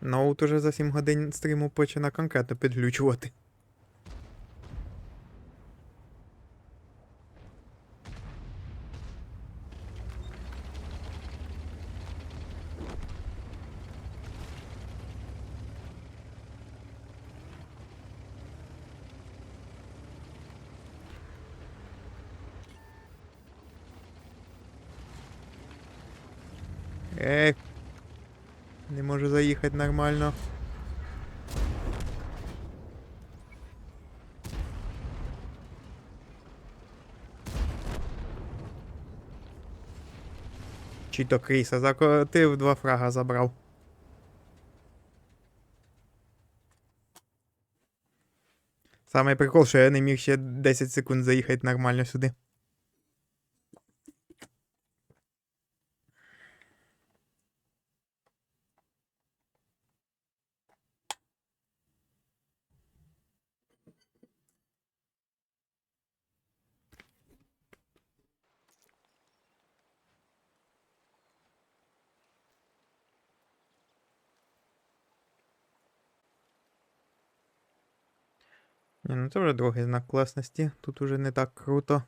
Ноут уже за 7 годин стріму починає конкретно підглючувати. Ей, не можу заїхати нормально. Чи то Кріса закотив, два фрага забрав. Самий прикол, що я не міг ще 10 секунд заїхати нормально сюди. Ні, ну це вже другий знак класності. Тут уже не так круто.